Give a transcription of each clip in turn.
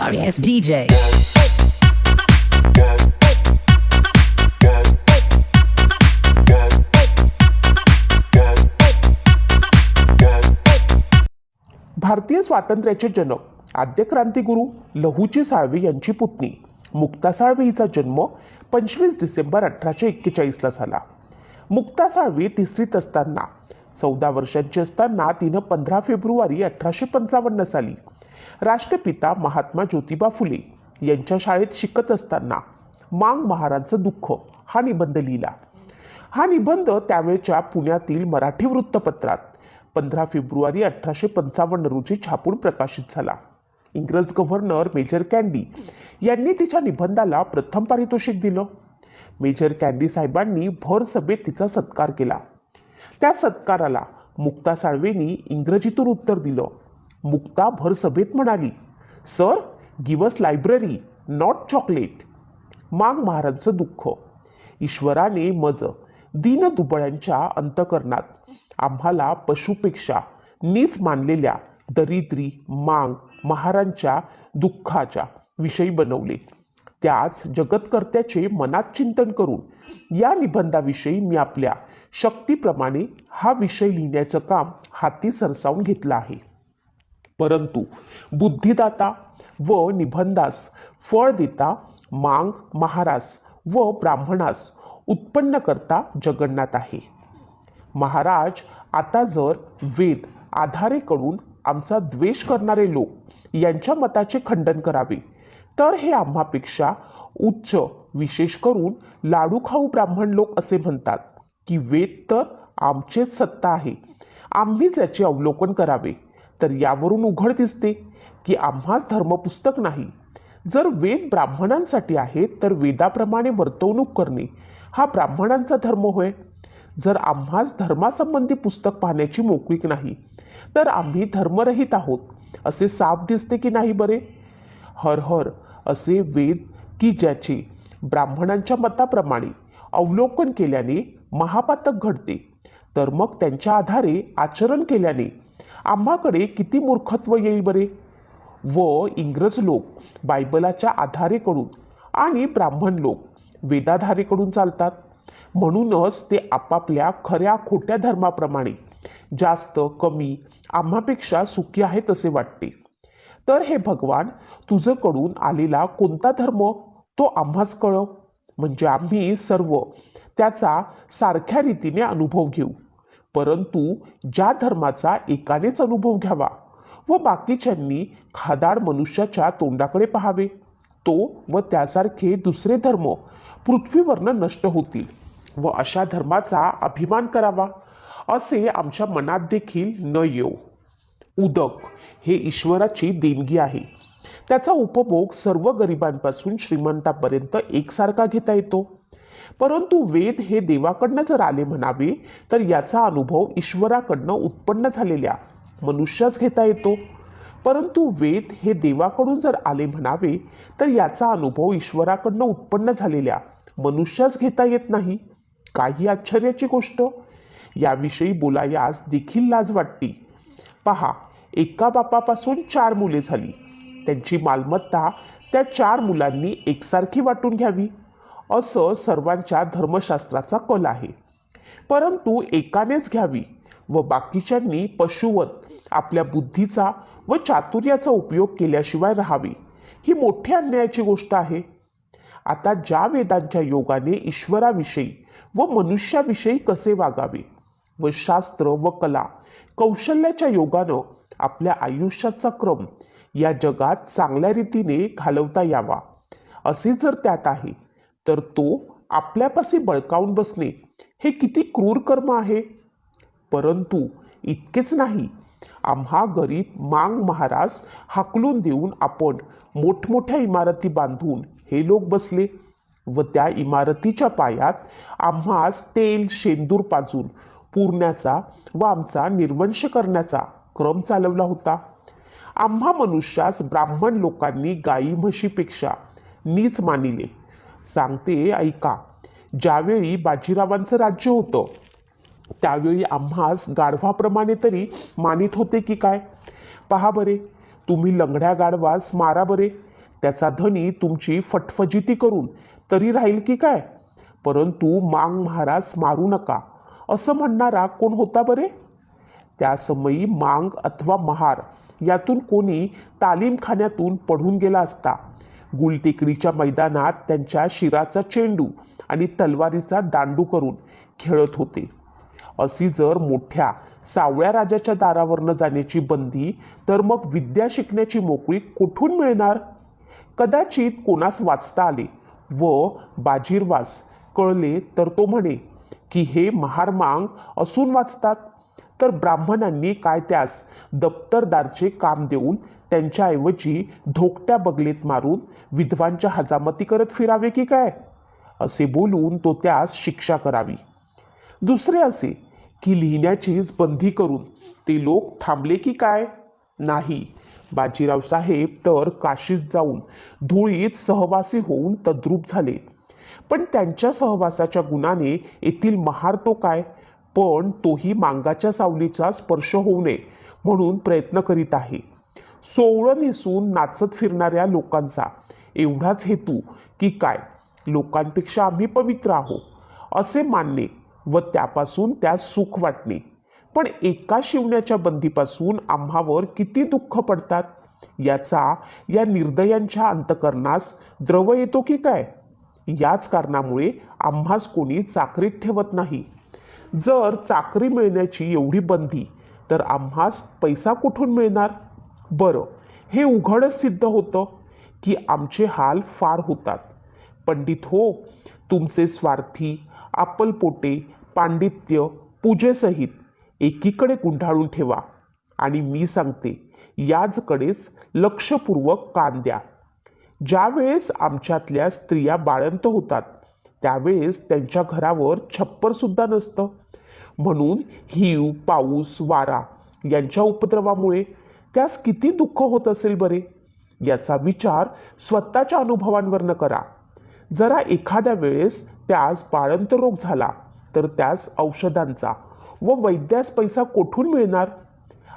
sorry ass DJ. भारतीय स्वातंत्र्याचे जनक आद्य क्रांतिगुरू लहूजी साळवे यांची पुतणी. मुक्ता साळवे हिचा जन्म पंचवीस डिसेंबर अठराशे एक्केचाळीसला झाला. मुक्ता साळवे तिसरीत असताना चौदा वर्षांची असताना तिनं पंधरा फेब्रुवारी अठराशे पंचावन्न साली राष्ट्रपिता महात्मा ज्योतिबा फुले यांच्या शाळेत शिकत असताना मांग महाराजचं दुःख हा निबंध लिहिला. हा निबंध त्यावेळच्या पुण्यातील मराठी वृत्तपत्रात पंधरा फेब्रुवारी अठराशे पंचावन्न रोजी छापून प्रकाशित झाला. इंग्रज गव्हर्नर मेजर कॅन्डी यांनी तिच्या निबंधाला प्रथम पारितोषिक दिलं. मेजर कॅन्डी साहेबांनी भर सभेत तिचा सत्कार केला. त्या सत्काराला मुक्ता साळवेंनी इंग्रजीतून उत्तर दिलं. मुक्ता भर सभेत म्हणाली sir give us library not chocolate मांग महाराजचं दुःख. ईश्वराने मज दीन दुबळ्यांच्या अंतकरणात आम्हाला पशुपेक्षा नीच मानलेल्या दरिद्री मांग महारांच्या दुःखाच्या विषयी बनवले. त्याच जगतकर्त्याचे मनात चिंतन करून या निबंधाविषयी मी आपल्या शक्तीप्रमाणे हा विषय लिहिण्याचं काम हाती सरसावून घेतलं आहे. परंतु बुद्धिदाता व निबंधास फळ देता मांग महारास व ब्राह्मणास उत्पन्न करता जगन्नाथ आहे. महाराज आता जर वेद आधारेकडून आमचा द्वेष करणारे लोक यांच्या मताचे खंडन करावे तर हे आम्हापेक्षा उच्च विशेष करून लाडू खाऊ ब्राह्मण लोक असे म्हणतात. की वेद तर आमचेच सत्ता आहे. आम्हीच याचे अवलोकन करावे. तर यावरून उघड दिसते की आम्हाच धर्मपुस्तक नाही. जर वेद ब्राह्मणांसाठी आहे तर वेदाप्रमाणे वर्तवणूक करणे हा ब्राह्मणांचा धर्म होय. जर आम्हाच धर्मासंबंधी पुस्तक पाहण्याची मोकळीक नाही तर आम्ही धर्मरहित आहोत असे साफ दिसते की नाही बरे? हर हर असे वेद की ज्याचे ब्राह्मणांच्या मताप्रमाणे अवलोकन केल्याने महापातक घडते. तर मग त्यांच्या आधारे आचरण केल्याने आम्हाकडे किती मूर्खत्व येईल बरे? व इंग्रज लोक बायबलाच्या आधारेकडून आणि ब्राह्मण लोक वेदाधारेकडून चालतात. म्हणूनच ते आपापल्या खऱ्या खोट्या धर्माप्रमाणे जास्त कमी आम्हापेक्षा सुखी आहेत असे वाटते. तर हे भगवान तुझकडून आलेला कोणता धर्म? तो आम्हाच कळव. म्हणजे आम्ही सर्व त्याचा सारख्या रीतीने अनुभव घेऊ. परंतु ज्या धर्माचा एकानेच अनुभव घ्यावा व बाकीच्यांनी खादाड मनुष्याच्या तोंडाकडे पाहावे तो व त्यासारखे दुसरे धर्म पृथ्वीवरनं नष्ट होतील व अशा धर्माचा अभिमान करावा असे आमच्या मनात देखील न येऊ उदक हे ईश्वराची देणगी आहे. त्याचा उपभोग सर्व गरिबांपासून श्रीमंतापर्यंत एकसारखा घेता येतो. परंतु वेद हे देवाकडनं जर आले म्हणावे तर याचा अनुभव ईश्वराकडनं उत्पन्न झालेल्या मनुष्यास घेता येतो. परंतु वेद हे देवाकडून जर आले म्हणावे तर याचा अनुभव ईश्वराकडनं उत्पन्न झालेल्या मनुष्यास घेता येत नाही. काही आश्चर्याची गोष्ट याविषयी बोलायास देखील लाज वाटते. पहा एका बापापासून चार मुले झाली. त्यांची मालमत्ता त्या चार मुलांनी एकसारखी वाटून घ्यावी. असं सर्वांच्या धर्मशास्त्राचा कल आहे. परंतु एकानेच घ्यावी व बाकीच्यांनी पशुवत आपल्या बुद्धीचा व चातुर्याचा उपयोग केल्याशिवाय राहावे ही मोठी अन्यायाची गोष्ट आहे. आता ज्या वेदांच्या योगाने ईश्वराविषयी व मनुष्याविषयी कसे वागावे व शास्त्र व कला कौशल्याच्या योगानं आपल्या आयुष्याचा क्रम या जगात चांगल्या रीतीने घालवता यावा असे जर त्यात आहे तर तो आपल्यापाशी बळकावून बसणे हे किती क्रूर कर्म आहे. परंतु इतकेच नाही आम्हा गरीब मांग महाराज हाकलून देऊन आपण मोठमोठ्या इमारती बांधून हे लोक बसले व त्या इमारतीच्या पायात आम्हास तेल शेंदूर पाजून पुरण्याचा व आमचा निर्वंश करण्याचा क्रम चालवला होता. आम्हा मनुष्यास ब्राह्मण लोकांनी गाई म्हशीपेक्षा नीच मानिले. सांगते ऐका ज्यावेळी बाजीरावांचं राज्य होतं त्यावेळी आम्हास गाढवाप्रमाणे तरी मानित होते की काय? पहा बरे तुम्ही लंगड्या गाढवास मारा बरे त्याचा धनी तुमची फटफजिती करून तरी राहील की काय? परंतु मांग महाराज मारू नका असं म्हणणारा कोण होता बरे? त्या समयी मांग अथवा महार यातून कोणी तालीमखान्यातून पढून गेला असता. गुलटेकडीच्या मैदानात त्यांच्या शिराचा चेंडू आणि तलवारीचा दांडू करून खेळत होते. अशी जर मोठ्या सावळ्या राजाच्या दारावरनं जाण्याची बंदी तर मग विद्या शिकण्याची मोकळी कुठून मिळणार? कदाचित कोणास वाचता आले व बाजीरवास कळले तर तो म्हणे की हे महारमांग असून वाचतात. तर ब्राह्मणांनी काय त्यास दप्तरदारचे काम देऊन त्यांच्याऐवजी धोकट्या बगलेत मारून विधवांच्या हजामती करत फिरावे की काय? असे बोलून तो त्यास शिक्षा करावी. दुसरे असे की लिहिण्याचीच बंदी करून ते लोक थांबले की काय? नाही. बाजीराव साहेब तर काशीत जाऊन धुळीत सहवासी होऊन तद्रूप झाले. पण त्यांच्या सहवासाच्या गुणाने येथील महार तो काय? पण तोही मांगाच्या सावलीचा स्पर्श होऊ नये म्हणून प्रयत्न करीत आहे. सोवळं नेसून नाचत फिरणाऱ्या लोकांचा एवढाच हेतू की काय? लोकांपेक्षा आम्ही पवित्र आहोत असे मानणे व त्यापासून त्यास सुख वाटणे. पण एका शिवण्याच्या बंदीपासून आम्हावर किती दुःख पडतात? याचा या निर्दयांच्या अंतकरणास द्रव येतो की काय? याच कारणामुळे आम्हास कोणी चाकरीत ठेवत नाही. जर चाकरी मिळण्याची एवढी बंदी तर आम्हास पैसा कुठून मिळणार? बरं हे उघडच सिद्ध होतं की आमचे हाल फार होतात. पंडित हो तुमचे स्वार्थी आपलपोटे पांडित्य पूजेसहित एकीकडे गुंडाळून ठेवा आणि मी सांगते याचकडेच लक्षपूर्वक कान द्या. ज्यावेळेस आमच्यातल्या स्त्रिया बाळंत होतात त्यावेळेस त्यांच्या घरावर छप्परसुद्धा नसतं. म्हणून हिव पाऊस वारा यांच्या उपद्रवामुळे त्यास किती दुःख होत असेल बरे? याचा विचार स्वतःच्या अनुभवांवरनं करा. जरा एखाद्या वेळेस त्यास बाळंत रोग झाला तर त्यास औषधांचा व वैद्यास पैसा कोठून मिळणार?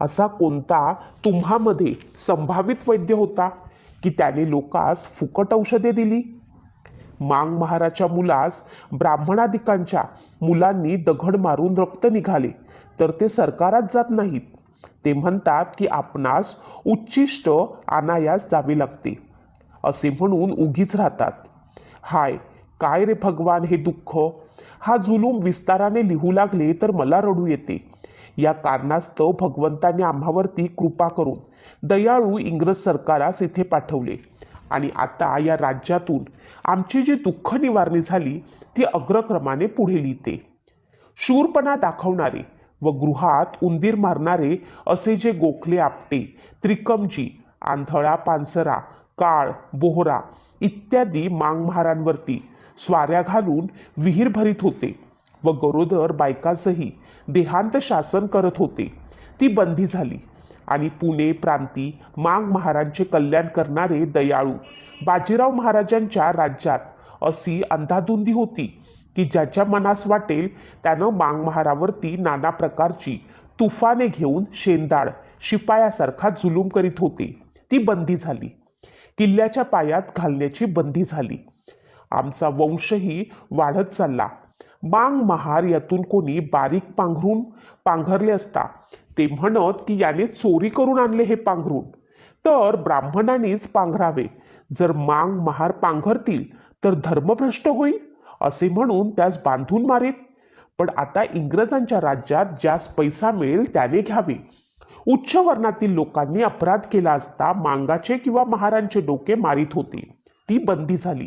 असा कोणता तुम्हामध्ये संभावित वैद्य होता की त्याने लोकास फुकट औषधे दिली? मांग महाराच्या मुलास ब्राह्मणादिकांच्या मुलांनी दगड मारून रक्त निघाले तर ते सरकारात जात नाहीत. ते म्हणतात की आपणास उच्चिष्ट अनायास जावे लागते. असे म्हणून उगीच राहतात. हाय काय रे भगवान हे दुःख? हा जुलूम विस्ताराने लिहू लागले तर मला रडू येते. या कारणास्तव भगवंताने आम्हावरती कृपा करून दयाळू इंग्रज सरकारास इथे पाठवले. आणि आता या राज्यातून आमची जी दुःख निवारणी झाली ती अग्रक्रमाने पुढे लिहिते. शूरपणा दाखवणारे व गृहात उंदीर मारणारे असे जे गोखले आपटे त्रिकमजी आंधळा पानसरा काळ बोहरा इत्यादी मांगमहारांवरती स्वाऱ्या घालून विहीर भरीत होते व गरोदर बायकांसही देहांत शासन करत होते. ती बंदी झाली आणि पुणे प्रांती मांग महाराजांचे कल्याण करणारे दयाळू बाजीराव महाराजांच्या राज्यात अशी अंधाधुंदी होती. की ज्याच्या मनास वाटेल त्यानं मांग महारावरती नाना प्रकारची तुफाने घेऊन शेंदाळ शिपायासारखा जुलूम करीत होते. ती बंदी झाली. किल्ल्याच्या पायात घालण्याची बंदी झाली. आमचा वंशही वाढत चालला. मांग महार यातून कोणी बारीक पांघरून पांघरले असता ते म्हणत की याने चोरी करून आणले हे पांघरून. तर ब्राह्मणांनीच पांघरावे. जर मांग महार पांघरतील तर धर्मभ्रष्ट होईल? असे म्हणून त्यास बांधून मारीत. पण आता इंग्रजांच्या राज्यात ज्यास पैसा मिळेल त्याने घ्यावे. उच्च वर्णातील लोकांनी अपराध केला असता मांगाचे किंवा महारांचे डोके मारित होते. ती बंदी झाली.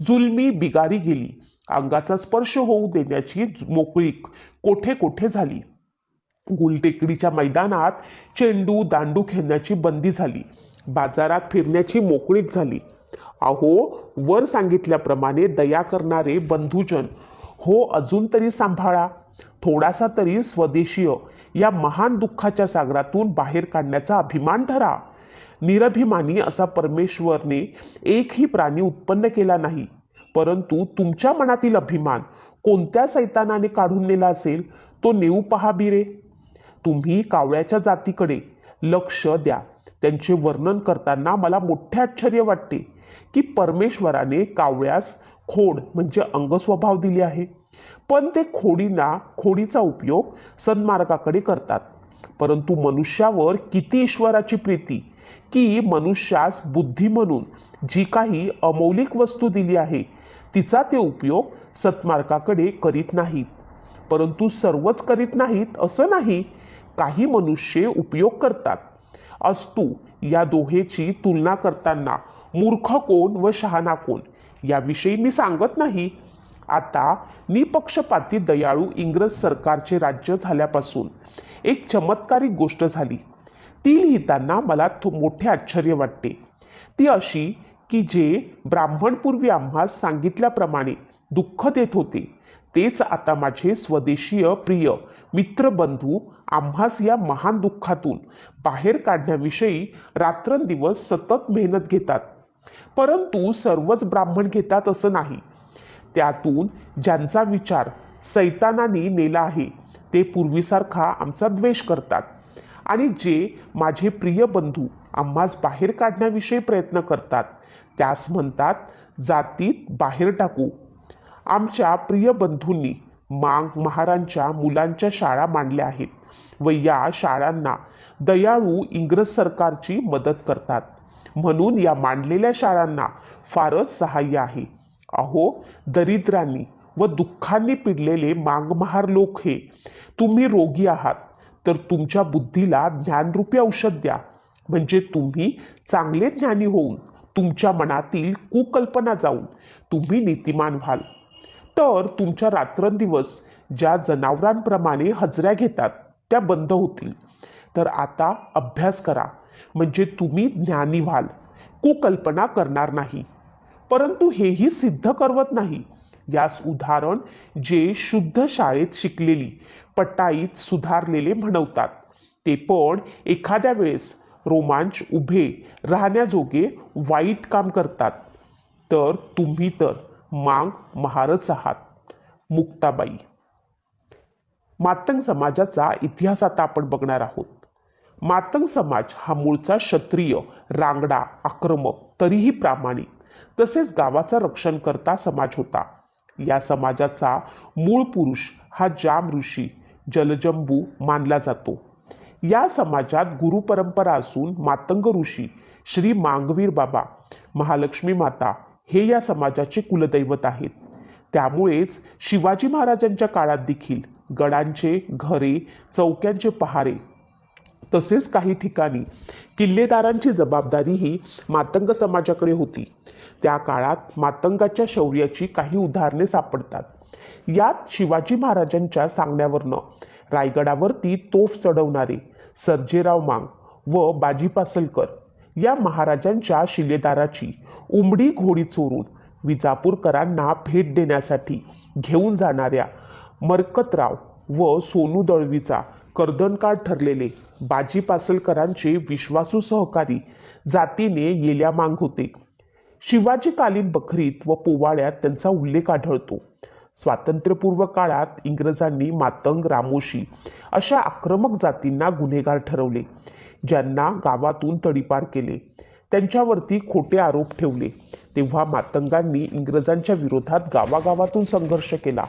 जुलमी बिगारी गेली. अंगाचा स्पर्श होऊ देण्याची मोकळीक कोठे कोठे झाली. गुलटेकडीच्या मैदानात चेंडू दांडू खेळण्याची बंदी झाली. बाजारात फिरण्याची मोकळीक झाली. अहो वर सांगितल्याप्रमाणे दया करणारे बंधुजन हो अजून तरी सांभाळा. थोडासा तरी स्वदेशीय या महान दुःखाच्या सागरातून बाहेर काढण्याचा अभिमान धरा. निरभिमानी असा परमेश्वरने एकही प्राणी उत्पन्न केला नाही परंतु तुमच्या मनातील अभिमान कोणत्या सैतानाने काढून नेला असेल तो नेऊ पहा बिरे. तुम्ही कावळ्याच्या जातीकडे लक्ष द्या. त्यांचे वर्णन करताना मला मोठे आश्चर्य वाटते. की परमेश्वराने कावळ्यास खोड म्हणजे अंगस्वभाव दिले आहे. पण ते खोडींना खोडीचा उपयोग सन्मार्गाकडे करतात. परंतु मनुष्यावर किती ईश्वराची प्रीती की मनुष्यास बुद्धी म्हणून जी काही अमौलिक वस्तू दिली आहे तिचा ते उपयोग सत्मार्गाकडे करीत नाहीत. परंतु सर्वच करीत नाहीत असं नाही काही मनुष्य उपयोग करतात. अस्तु या दोहेची तुलना करताना मूर्ख कोण व शहाणा कोण? याविषयी मी सांगत नाही. आता निपक्षपाती दयाळू इंग्रज सरकारचे राज्य झाल्यापासून एक चमत्कारिक गोष्ट झाली. ती लिहिताना मला थो- मोठे आश्चर्य वाटते. ती अशी की जे ब्राह्मणपूर्वी आम्हास सांगितल्याप्रमाणे दुःख देत होते तेच आता माझे स्वदेशीय प्रिय मित्रबंधू आम्हास या महान दुःखातून बाहेर काढण्याविषयी रात्रंदिवस सतत मेहनत घेतात. परंतु सर्वच ब्राह्मण घेतात असं नाही. त्यातून ज्यांचा विचार सैतानाने नेला आहे ते पूर्वीसारखा आमचा द्वेष करतात. आणि जे माझे प्रिय बंधू आम्हास बाहेर काढण्याविषयी प्रयत्न करतात त्यास म्हणतात जातीत बाहेर टाकू. आमच्या प्रिय बंधूंनी मांग महारांच्या मुलांच्या शाळा मांडल्या आहेत व या शाळांना दयाळू इंग्रज सरकारची मदत करतात. म्हणून या मांडलेल्या शाळांना फारच सहाय्य आहे. अहो दरिद्रांनी व दुःखांनी पिडलेले मांगमहार लोक हे तुम्ही रोगी आहात तर तुमच्या बुद्धीला ज्ञानरूपी औषध द्या. म्हणजे तुम्ही चांगले ज्ञानी होऊन तुमच्या मनातील कुकल्पना जाऊन तुम्ही नीतिमान व्हाल. तर तुमच्या रात्रंदिवस ज्या जनावरांप्रमाणे हजऱ्या घेतात त्या बंद होतील. तर आता अभ्यास करा. म्हणजे तुम्ही ज्ञानी व्हाल. कुकल्पना करणार नाही. परंतु हेही सिद्ध करवत नाही. यास उदाहरण जे शुद्ध शाळेत शिकलेली पटाईत सुधारलेले म्हणवतात. ते पण एखाद्या वेळेस रोमांच उभे राहण्याजोगे वाईट काम करतात. तर तुम्ही तर मांग महारच आहात. मुक्ताबाई. मातंग समाजाचा इतिहास आता आपण बघणार आहोत. मातंग समाज हा मूळचा क्षत्रिय रांगडा आक्रमक तरीही प्रामाणिक. तसेच गावाचा रक्षण करता समाज होता. या समाजाचा मूळ पुरुष हा जाम ऋषी जलजंबू मानला जातो. या समाजात गुरु परंपरा असून मातंग ऋषी श्री मांगवीर बाबा महालक्ष्मी माता हे या समाजाचे कुलदैवत आहेत. त्यामुळेच शिवाजी महाराजांच्या काळात देखील गडांचे घरे चौक्यांचे पहारे तसेच काही ठिकाणी किल्लेदारांची जबाबदारीही मातंग समाजाकडे होती. त्या काळात मातंगाच्या शौर्याची काही उदाहरणे सापडतात. यात शिवाजी महाराजांच्या सांगण्यावरनं रायगडावरती तोफ चढवणारे सर्जेराव मांग व बाजी पासलकर या महाराजांच्या शिलेदाराची उमडी घोडी चोरून विजापूरकरांना भेट देण्यासाठी घेऊन जाणाऱ्या मरकतराव व सोनू दळवीचा कर्दनकाळ ठरलेले बाजी पासलकरांचे विश्वासू सहकारी जातीने येल्या मांग होते. शिवाजीकालीन बखरीत व पोवाड्यात त्यांचा उल्लेख आढळतो. स्वातंत्र्यपूर्व काळात इंग्रजांनी मातंग रामोशी अशा आक्रमक जातींना गुन्हेगार ठरवले ज्यांना गावातून तडीपार केले. त्यांच्यावरती खोटे आरोप ठेवले. तेव्हा मातंगांनी इंग्रजांच्या विरोधात गावागावातून संघर्ष केला.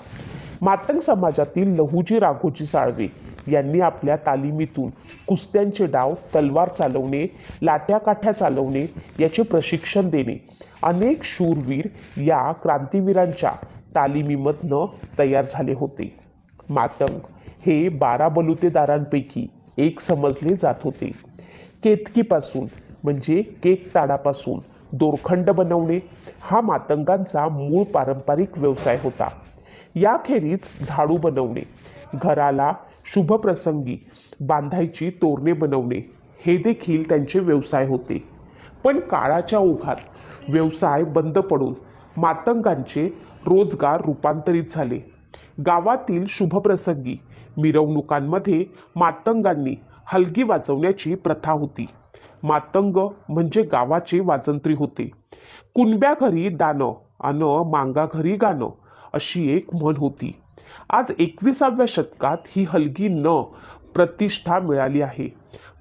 मातंग समाजातील लहुजी राघोजी साळवे यांनी आपल्या तालिमीतून कुस्त्यांचे डाव तलवार चालवणे लाट्या काठ्या चालवणे याचे प्रशिक्षण देणे. अनेक शूरवीर या क्रांतीवीरांच्या तालिमीमधनं तयार झाले होते. मातंग हे बारा बलुतेदारांपैकी एक समजले जात होते. केतकीपासून म्हणजे केक ताडापासून दोरखंड बनवणे हा मातंगांचा मूळ पारंपरिक व्यवसाय होता. याखेरीज झाडू बनवणे घराला शुभप्रसंगी बांधायची तोरणे बनवणे हे देखील त्यांचे व्यवसाय होते. पण काळाच्या ओघात व्यवसाय बंद पडून मातंगांचे रोजगार रूपांतरित झाले. गावातील शुभप्रसंगी मिरवणुकांमध्ये मातंगांनी हलगी वाजवण्याची प्रथा होती. मातंग म्हणजे गावाचे वाजंत्री होते. कुणब्या घरी दानं अन मांगा घरी गाणं अशी एक म्हण होती. आज एकविसाव्या शतकात ही हलगी न प्रतिष्ठा मिळाली आहे.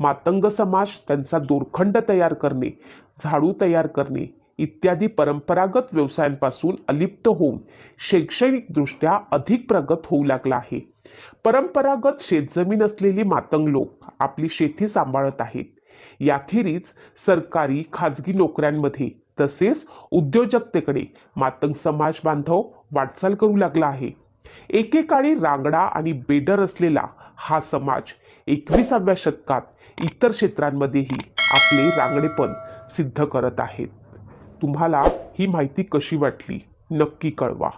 मातंग समाज त्यांचा दोरखंड तयार करणे झाडू तयार करणे इत्यादी परंपरागत व्यवसायांपासून अलिप्त होऊन शैक्षणिकदृष्ट्या अधिक प्रगत होऊ लागला आहे. परंपरागत शेतजमीन असलेली मातंग लोक आपली शेती सांभाळत आहेत. याखेरीज सरकारी खाजगी नोकऱ्यांमध्ये तसेच उद्योजकतेकडे मातंग समाज बांधव वाटचाल करू लागला आहे. एकेकाळी रांगडा आणि बेडर असलेला हा समाज एकविसाव्या शतकात इतर क्षेत्रांमध्येही आपले रांगडेपण सिद्ध करत आहेत. तुम्हाला ही माहिती कशी वाटली नक्की कळवा.